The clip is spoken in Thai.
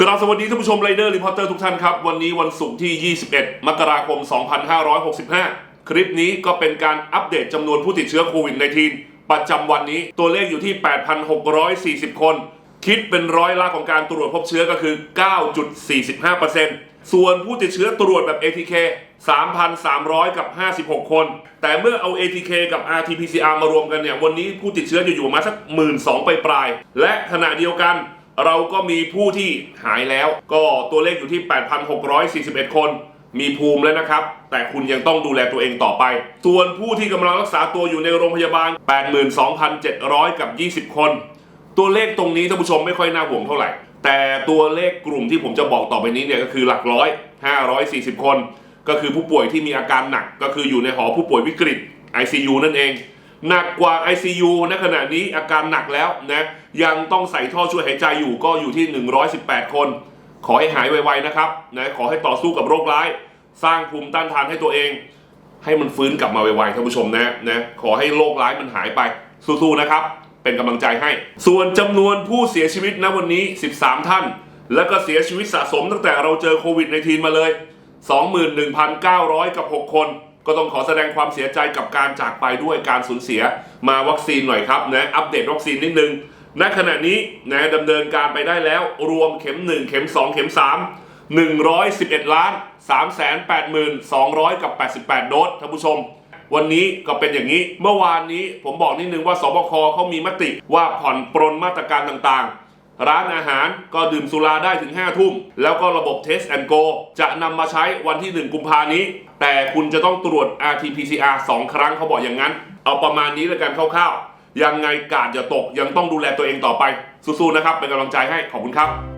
กราบสวัสดีท่านผู้ชมไรเดอร์รีพอร์เตอร์ทุกท่านครับ วันนี้วันศุกร์ที่ 21 มกราคม 2565 คลิปนี้ก็เป็นการอัปเดตจำนวนผู้ติดเชื้อโควิด -19 ประจำวันนี้ตัวเลขอยู่ที่ 8,640 คน คิดเป็นร้อยละของการตรวจพบเชื้อก็คือ 9.45%ส่วนผู้ติดเชื้อตรวจแบบ ATK 3,300 กับ 56 คน แต่เมื่อเอา ATK กับ RT-PCR มารวมกันเนี่ยวันนี้ผู้ติดเชื้ออยู่อยู่ประมาณสัก 1 2 0 0 0 ไปปลาย และขณะเดียวกัน เราก็มีผู้ที่หายแล้ว ก็ตัวเลขอยู่ที่ 8,641 คน มีภูมิแล้วนะครับ แต่คุณยังต้องดูแลตัวเองต่อไป ส่วนผู้ที่กำลังรักษาตัวอยู่ในโรงพยาบาล 82,700 กับ 20 คน ตัวเลขตรงนี้ท่านผู้ชมไม่ค่อยน่าห่วงเท่าไหร่ แต่ตัวเลขกลุ่มที่ผมจะบอกต่อไปนี้เนี่ยก็คือหลักร้อย 540 คน ก็คือผู้ป่วยที่มีอาการหนัก ก็คืออยู่ในหอผู้ป่วยวิกฤต ICU นั่นเอง หนักกว่า ICU ณขณะนี้อาการหนักแล้วนะยังต้องใส่ท่อช่วยหายใจอยู่ก็อยู่ที่ 118 คน ขอให้หายไวๆนะครับนะขอให้ต่อสู้กับโรคร้าย สร้างภูมิต้านทานให้ตัวเอง ให้มันฟื้นกลับมาไวๆท่านผู้ชมนะนะขอให้โรคร้ายมันหายไปสู้ๆนะครับ เป็นกำลังใจให้ ส่วนจำนวนผู้เสียชีวิตณวันนี้ 13 ท่าน แล้วก็เสียชีวิตสะสมตั้งแต่เราเจอโควิดในทีมาเลย 21,900 กับ 6 คน ก็ต้องขอแสดงความเสียใจกับการจากไปด้วยการสูญเสียมาวัคซีนหน่อยครับนะอัปเดตวัคซีนนิดนึงณขณะนี้นะดำเนินการไปได้แล้วรวมเข็ม 1 เข็ม 2 เข็ม 3 111 ล้าน 382,200 กับ 88 โดสท่านผู้ชม วันนี้ก็เป็นอย่างนี้ เมื่อวานนี้ผมบอกนิดนึงว่าสบคเขามีมติว่าผ่อนปรนมาตรการต่างๆ ร้านอาหารก็ดื่มสุราได้ถึง 5 ทุ่ม แล้วก็ระบบ Test and Go จะนำมาใช้วันที่ 1 กุมภานี้ แต่คุณจะต้องตรวจ RT-PCR 2 ครั้งเขาบอกอย่างนั้น เอาประมาณนี้แล้วกันคร่าวๆ ยังไงกาดอย่าตกยังต้องดูแลตัวเองต่อไป สู้ๆนะครับ เป็นกำลังใจให้ขอบคุณครับ